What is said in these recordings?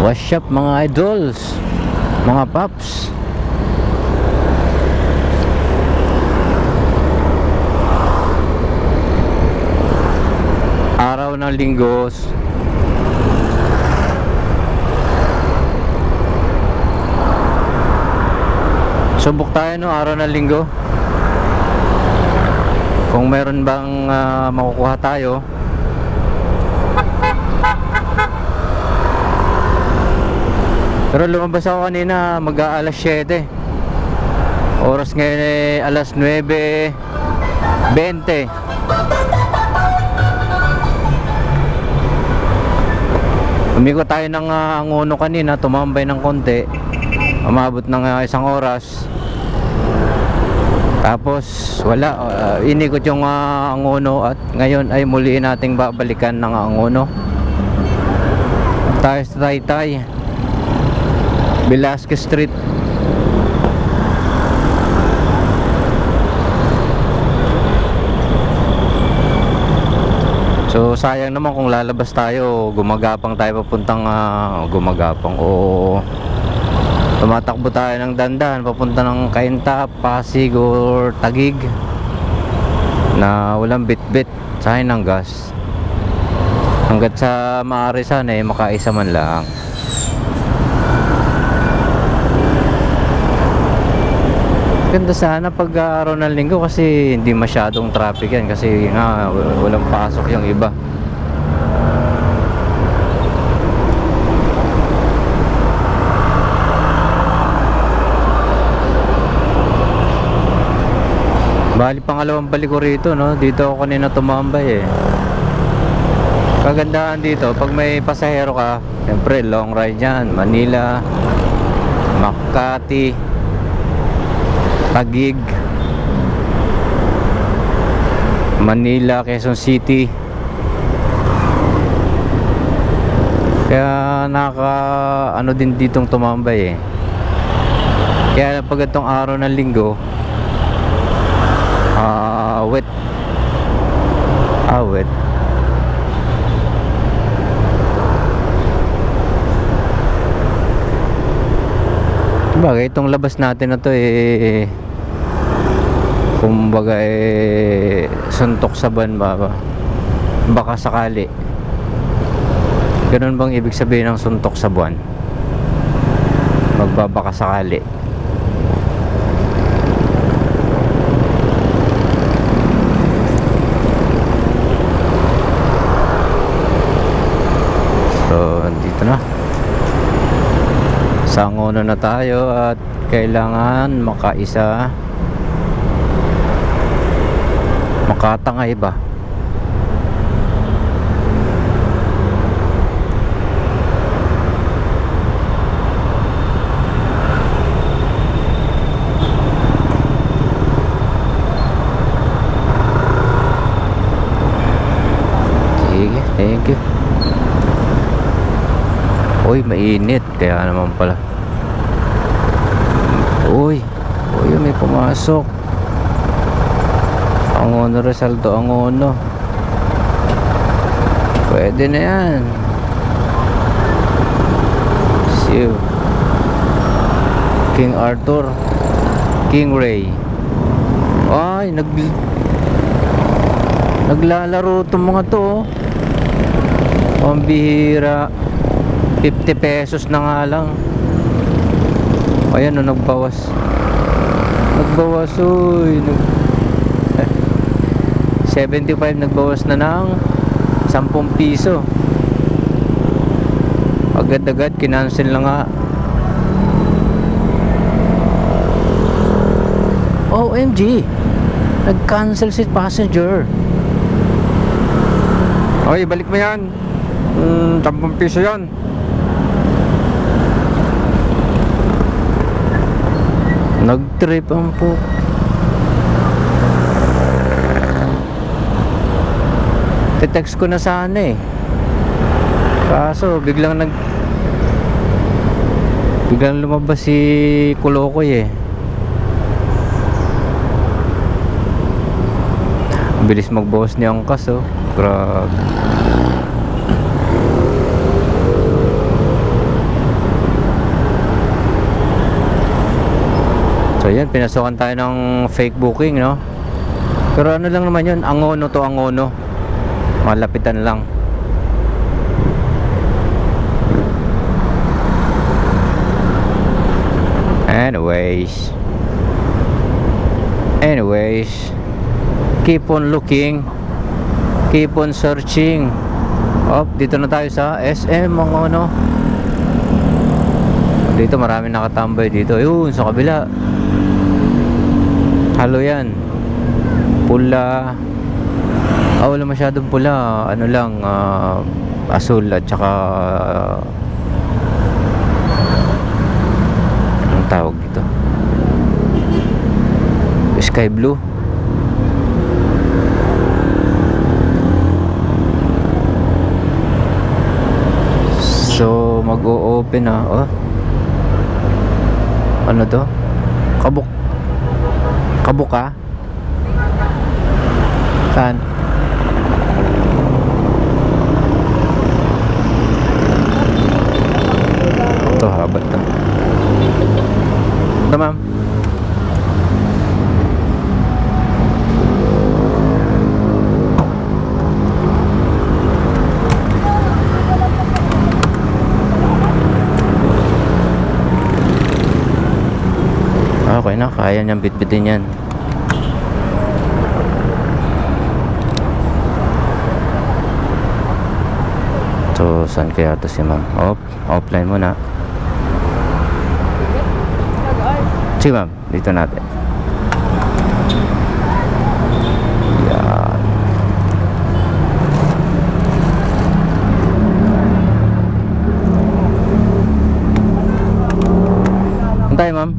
What's up mga idols? Mga paps? Araw ng linggos Subok tayo no araw ng linggo Kung meron bang ah, makukuha tayo Pero lumabas ako kanina mag alas 7 Oras ngayon eh alas 9.20 Umiko tayo ng uh, Angono kanina Tumambay ng konti. Umabot ng ah, isang oras. Tapos wala ah, Inikot yung uh, Angono At ngayon ay muli nating babalikan ng Angono Tayo sa Taytay Velasquez Street. So sayang naman kung lalabas tayo Gumagapang tayo papuntang ah, Gumagapang o Tumatakbo tayo ng dandan Papunta ng Kainta, Pasig or Tagig Na walang bit-bit Sayang ng gas. Hanggat sa maaari sana eh Makaisa man lang Ganda sana pag ah, araw ng linggo kasi hindi masyadong traffic yan kasi nga walang pasok yung iba. Bali pangalawang balik ko rito no, dito ako kanina tumambay eh. Kagandahan dito, pag may pasahero ka, siyempre long ride yan, Manila, Makati, Tagig. Manila, Quezon City. Kaya naka ano din ditong tumambay eh. Kaya pag itong araw ng linggo ah wet. Ah wet Bagay, itong labas natin na to eh kumbaga eh suntok sa ban ba ba? baka sakali. Ganun bang ibig sabihin ng suntok sa buwan? Magbabaka sakali. So andito na sangono na tayo at kailangan makaisa makatangay ba sige thank you Uy, mainit. Kaya naman pala. Uy. Uy, may pumasok. Ang ono Resaldo, ang ono. Pwede na yan. Siw. King Arthur. King Ray. Ay, nag... Naglalaro itong mga to. oh. Pambihira. 50 pesos na nga lang. Ayan, no, nagbawas. Nagbawas, uy. Nag... eh, 75 nagbawas na ng 10 piso. Agad-agad, kinancel na nga. OMG! Nag-cancel si passenger. Okay, balik mo yan. Hmm, 10 piso yan. Nag-trip ang po. Te-text ko na sana eh. Kaso biglang nag Biglang lumabas si Kulokoy eh. Bilis magbawas ni Angkas oh. Grabe. So yan, pinasukan tayo ng fake booking, no? Pero ano lang naman yun, angono to angono. Malapitan lang. Anyways. Anyways. Keep on looking. Keep on searching. Oh, dito na tayo sa SM mga ano. Dito marami nakatambay dito. Yun, sa kabila. Halo yan. Pula. Ah, wala masyadong pula. Ano lang, ah, asul at saka anong tawag dito? Sky blue. So, mag-o-open na. Oh. Ano to? Kabuk. Kabuk ka? Saan? Ito, habat to. Ito, ma'am. Okay na, kaya niyang bitbitin yan. So, saan kaya to si ma'am? Off, offline muna. Sige ma'am, dito natin. Yan. Tayo ma'am?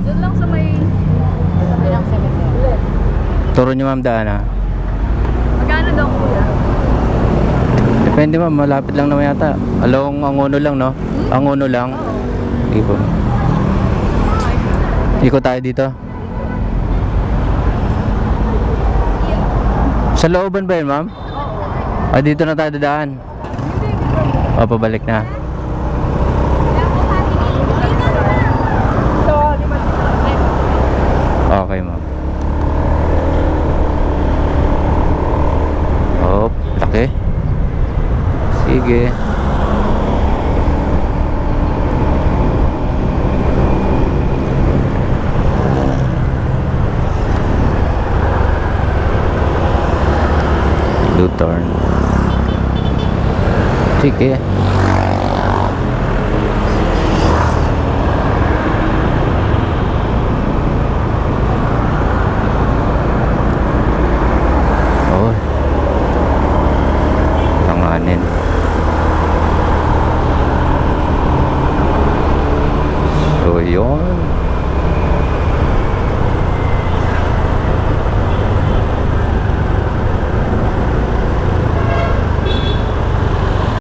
Doon lang sa may... Ilang cemetery. Turo niyo ma'am daan ha. Magkano daw kuya? Depende ma'am, malapit lang naman yata. Along Angono lang no? Angono lang. Iko. Iko tayo dito. Sa looban ba yun ma'am? Ah, dito na tayo dadaan. O, pabalik na. So, lima Okay ma'am. Oh, laki. Sige. U-turn. Sige. Oh.